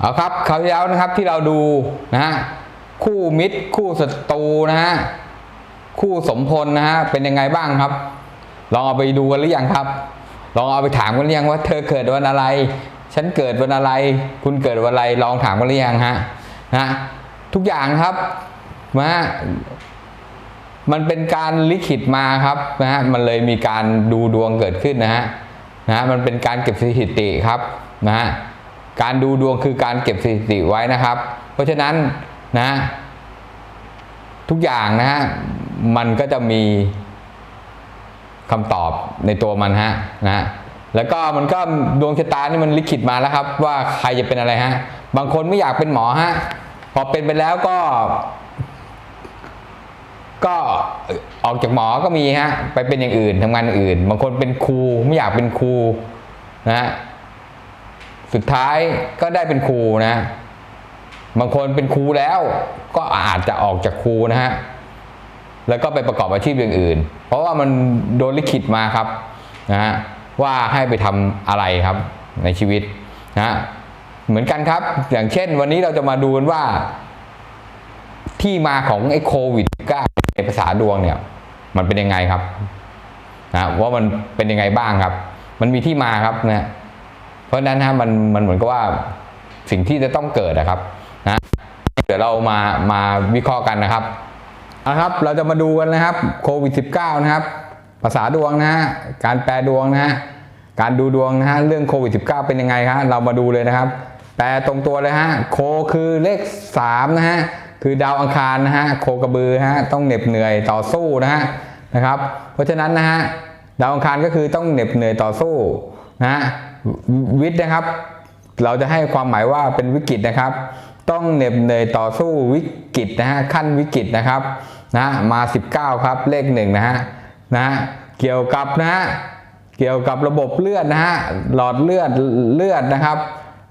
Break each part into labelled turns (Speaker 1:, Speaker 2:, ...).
Speaker 1: เอาครับคราวที่แล้วนะครับที่เราดูนะฮะคู่มิตร คู่ศัตรูนะฮะคู่สมพลนะฮะเป็นยังไงบ้างครับ ลองเอาไปดูกันหรือยังครับ ลองเอาไปถามกันหรือยังว่า เธอเกิดวันอะไร ฉันเกิดวันอะไร คุณเกิดวันอะไร ลองถามกันหรือยังฮะนะทุกอย่างครับนะมันเป็นการลิขิตมาครับนะฮะมันเลยมีการดูดวงเกิดขึ้นนะฮะนะมันเป็นการเก็บสถิติครับนะฮะ การดูดวงคือการเก็บสถิติไว้นะครับ เพราะฉะนั้นนะ ทุกอย่างนะฮะมันก็จะมีคำตอบในตัวมันฮะนะแล้วก็มันก็ดวงชะตานี่มันลิขิตมาแล้วครับ ว่าใครจะเป็นอะไรฮะบางคนไม่อยากเป็นหมอฮะพอเป็นไปแล้วก็ ก็ออกจากหมอก็มีฮะไปเป็นอย่างอื่นทำงานอื่น บางคนเป็นครูไม่อยากเป็นครูนะฮะ สุดท้ายก็ได้เป็นครูนะ บางคนเป็นครูแล้ว ก็อาจจะออกจากครูนะฮะแล้วก็ไปประกอบอาชีพอย่างอื่น เพราะว่ามันโดนลิขิตมาครับนะฮะว่าให้ไปทำอะไรครับในชีวิตนะเหมือนกันครับ อย่างเช่น วันนี้เราจะมาดูกันว่า ที่มาของไอ้โควิด9ในภาษาดวงเนี่ย มันเป็นยังไงครับนะว่ามันเป็นยังไงบ้างครับ มันมีที่มาครับนะ เพราะนั้นฮะมันมันเหมือนกับว่าสิ่งที่จะต้องเกิดนะครับนะเดี๋ยวเรามามาวิเคราะห์กันนะครับเอาครับเราจะมาดูกันนะครับโควิด -19 นะครับ ภาษาดวงนะฮะการแปลดวงนะฮะการดูดวงนะฮะเรื่องโควิด -19 เป็นยังไงครับเรามาดูเลยนะครับ แปลตรงตัวเลยฮะโคคือเลข3นะฮะคือดาวอังคารนะฮะโคกระบือฮะต้องเหน็บเหนื่อยต่อสู้นะฮะนะครับ เพราะฉะนั้นนะฮะดาวอังคารก็คือต้องเหน็บเหนื่อยต่อสู้นะฮะ วิทย์นะครับ เราจะให้ความหมายว่าเป็นวิกฤตนะครับ ต้องเหน็บเหนื่อยต่อสู้วิกฤตนะฮะขั้นวิกฤตนะครับนะมา 19 ครับเลขหนึ่งนะฮะนะเกี่ยวกับนะฮะเกี่ยวกับระบบเลือดนะฮะหลอดเลือดเลือดนะครับ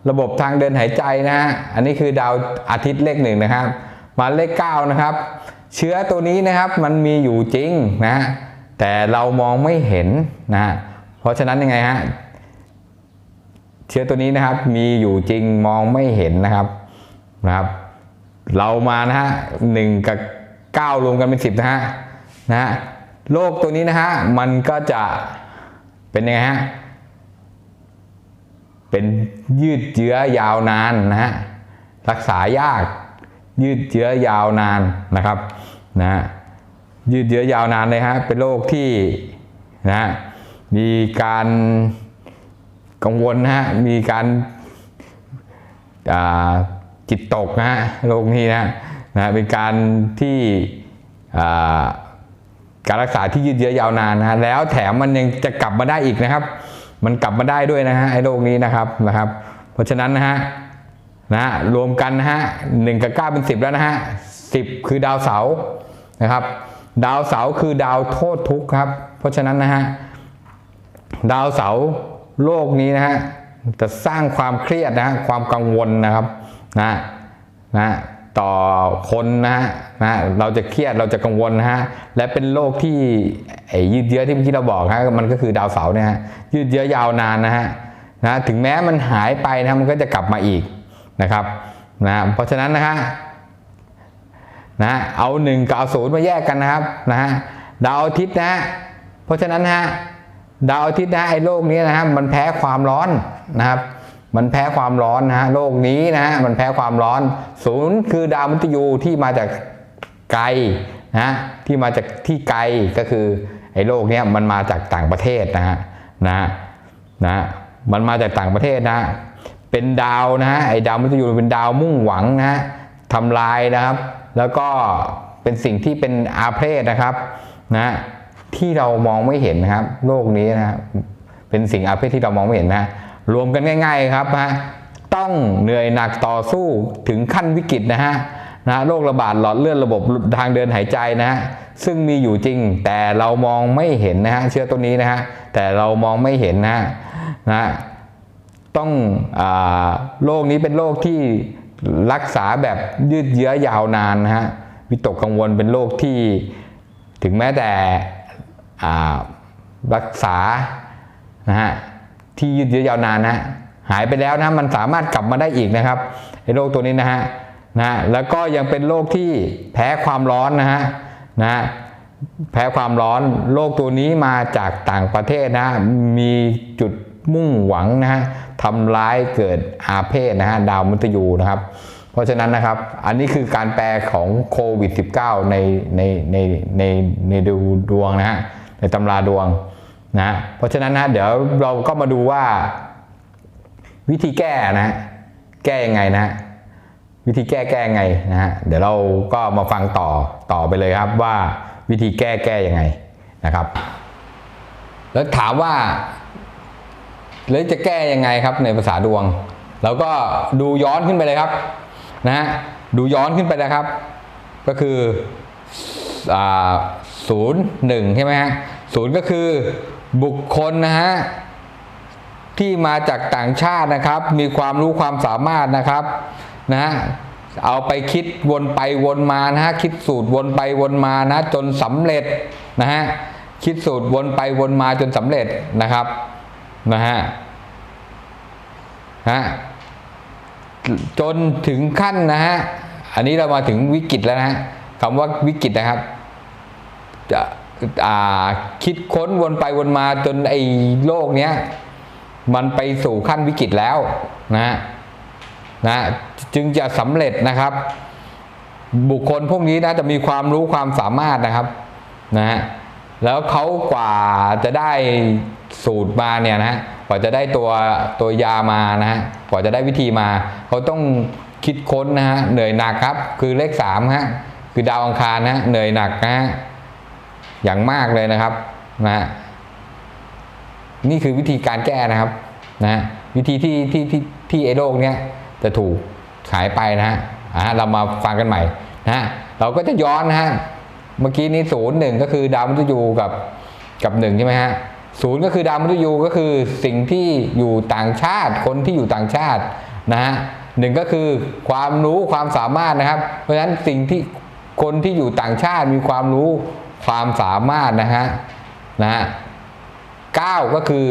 Speaker 1: ระบบทางเดินหายใจนะฮะอันนี้คือดาวอาทิตย์เลขหนึ่งนะครับ มาเลข9นะครับ เชื้อตัวนี้นะครับมันมีอยู่จริงนะฮะแต่เรามองไม่เห็นนะเพราะฉะนั้นยังไงฮะ เชื้อตัวนี้นะครับมีอยู่จริงมองไม่เห็นนะครับนะครับ เรามานะฮะหนึ่งกับเก้ารวมกันเป็นสิบนะฮะนะฮะโรคตัวนี้นะฮะมันก็จะเป็นยังไงฮะเป็นยืดเยื้อยาวนานนะฮะรักษายากยืดเยื้อยาวนานนะครับนะฮะยืดเยื้อยาวนานเลยฮะเป็นโรคที่นะฮะมีการ กังวลนะฮะมีการจิตตกนะฮะโรคนี้นะนะเป็นการที่การรักษาที่ยืดเยื้อยาวนานนะฮะแล้วแถมมันยังจะกลับมาได้อีกนะครับ มันกลับมาได้ด้วยนะฮะไอ้โรคนี้นะครับนะครับ เพราะฉะนั้นนะฮะนะรวมกันนะฮะหนึ่งกับเก้าเป็นสิบแล้วนะฮะสิบคือดาวเสาร์นะครับ ดาวเสาร์คือดาวโทษทุกข์ครับ เพราะฉะนั้นนะฮะดาวเสาร์ โลกนี้นะฮะจะสร้างความเครียดนะฮะความกังวลนะครับนะนะต่อคนนะฮะนะเราจะเครียดเราจะกังวลนะฮะและเป็นโรคที่ไอ้ยืดเยื้อที่เมื่อกี้เราบอกฮะมันก็คือดาวเสาร์เนี่ยฮะยืดเยื้อยาวนานนะฮะนะถึงแม้มันหายไปนะมันก็จะกลับมาอีกนะครับนะเพราะฉะนั้นนะฮะนะเอาหนึ่งกับเอาศูนย์มาแยกกันนะครับนะฮะดาวอาทิตย์นะฮะเพราะฉะนั้นฮะ ดาวอาทิตย์นะไอ้โลกนี้นะฮะมันแพ้ความร้อนนะครับ มันแพ้ความร้อนนะฮะโลกนี้นะฮะมันแพ้ความร้อนศูนย์คือดาวมฤตยูที่มาจากไกลนะที่มาจากที่ไกลก็คือไอ้โลกนี้มันมาจากต่างประเทศนะฮะนะนะมันมาจากต่างประเทศนะเป็นดาวนะฮะไอ้ดาวมฤตยูเป็นดาวมุ่งหวังนะฮะทำลายนะครับ แล้วก็เป็นสิ่งที่เป็นอาเพศนะครับนะ ที่เรามองไม่เห็นนะครับ โลกนี้นะครับเป็นสิ่งอาเพศที่เรามองไม่เห็นนะ รวมกันง่าย ๆครับฮะต้องเหนื่อยหนักต่อสู้ถึงขั้นวิกฤตนะฮะนะโรคระบาดหลอดเลือดระบบทางเดินหายใจนะฮะซึ่งมีอยู่จริง แต่เรามองไม่เห็นนะฮะเชื้อตัวนี้นะฮะแต่เรามองไม่เห็นนะฮะนะต้องอโรคนี้เป็นโรคที่รักษาแบบยืดเยื้อยาวนานนะฮะวิตกกังวลเป็นโรคที่ถึงแม้แต่ รักษานะฮะที่ยืดเยื้อยาวนานนะหายไปแล้วนะมันสามารถกลับมาได้อีกนะครับไอ้โรคตัวนี้นะฮะนะแล้วก็ยังเป็นโรคที่แพ้ความร้อนนะฮะนะแพ้ความร้อนโรคตัวนี้มาจากต่างประเทศนะมีจุดมุ่งหวังนะฮะทำร้ายเกิดอาเพศนะฮะดาวมุตยูนะครับ เพราะฉะนั้นนะครับ อันนี้คือการแปลของโควิด -19 ในในในในในดูดวงนะฮะ ในตำราดวงนะเพราะฉะนั้นนะเดี๋ยวเราก็มาดูว่า วิธีแก้นะ แก้ยังไงนะ วิธีแก้แก้ยังไงนะฮะเดี๋ยวเราก็มาฟังต่อต่อไปเลยครับว่าวิธีแก้แก้ยังไงนะครับ แล้วถามว่าแล้วจะแก้ยังไงครับในภาษาดวงเราก็ดูย้อนขึ้นไปเลยครับนะฮะดูย้อนขึ้นไปนะครับ ก็คือศูนย์หนึ่งใช่ไหมฮะ ศูนย์ก็คือบุคคลนะฮะที่มาจากต่างชาตินะครับ มีความรู้ความสามารถนะครับนะฮะเอาไปคิดวนไปวนมานะฮะคิดสูตรวนไปวนมานะจนสำเร็จนะฮะคิดสูตรวนไปวนมาจนสำเร็จนะครับนะฮะฮะจนถึงขั้นนะฮะอันนี้เรามาถึงวิกฤตแล้วนะฮะคำว่าวิกฤตนะครับจะ คิดค้นวนไปวนมาจนไอ้โลกเนี้ยมันไปสู่ขั้นวิกฤตแล้วนะนะจึงจะสำเร็จนะครับ บุคคลพวกนี้นะจะมีความรู้ความสามารถนะครับนะแล้วเขากว่าจะได้สูตรมาเนี่ยนะฮะกว่าจะได้ตัวตัวยามานะฮะกว่าจะได้วิธีมา เขาต้องคิดค้นนะฮะเหนื่อยหนักครับ คือเลขสามฮะคือดาวอังคารนะเหนื่อยหนักนะฮะ อย่างมากเลยนะครับนะนี่คือวิธีการแก้นะครับนะวิธีที่ที่ที่ที่ไอ้โรคเนี้ยจะถูกหายไปนะฮะเรามาฟังกันใหม่นะฮะเราก็จะย้อนนะฮะเมื่อกี้นี้ศูนย์หนึ่งก็คือดาวมฤตยูกับกับหนึ่งใช่ไหมฮะศูนย์ก็คือดาวมฤตยูก็คือสิ่งที่อยู่ต่างชาติคนที่อยู่ต่างชาตินะฮะหนึ่งก็คือความรู้ความสามารถนะครับ เพราะฉะนั้นสิ่งที่คนที่อยู่ต่างชาติมีความรู้ ความสามารถนะฮะนะฮะเก้าก็คือ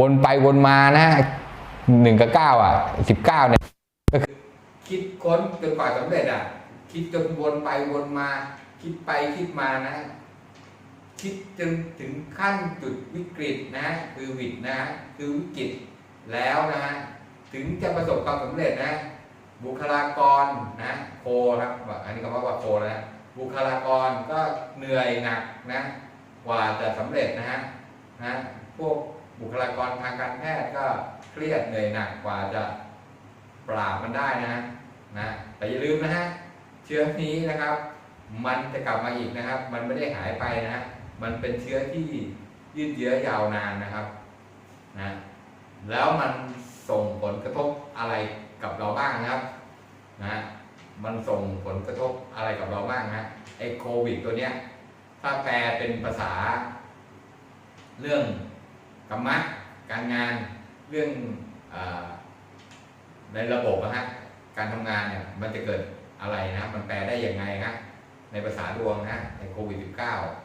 Speaker 1: วนไปวนมานะฮะหนึ่งกับเก้าอะสิบเก้าเนี่ยก็คือคิดค้นจนกว่าสำเร็จอะ คิดจนวนไปวนมา คิดไปคิดมานะ คิดจนถึงขั้นจุดวิกฤตนะ คือวิดนะ คือวิกฤตแล้วนะ ถึงจะประสบความสำเร็จนะ บุคลากรนะโคครับอันนี้คำว่าว่าโคแล้วนะ บุคลากรก็เหนื่อยหนักนะกว่าจะสำเร็จนะฮะนะพวกบุคลากรทางการแพทย์ก็เครียดเหนื่อยหนักกว่าจะปราบมันได้นะนะแต่อย่าลืมนะฮะเชื้อนี้นะครับ มันจะกลับมาอีกนะครับ มันไม่ได้หายไปนะฮะมันเป็นเชื้อที่ยืดเยื้อยาวนานนะครับนะแล้วมันส่งผลกระทบอะไรกับเราบ้างนะครับนะ มันส่งผลกระทบอะไรกับเราบ้างนะไอ้โควิดตัวเนี้ย ถ้าแปลเป็นภาษา เรื่องกรรมะการงานเรื่องอในระบบนะฮะการทำงานเนี่ยมันจะเกิดอะไรนะ มันแปลได้ยังไงฮะในภาษาดวงนะในโควิด -19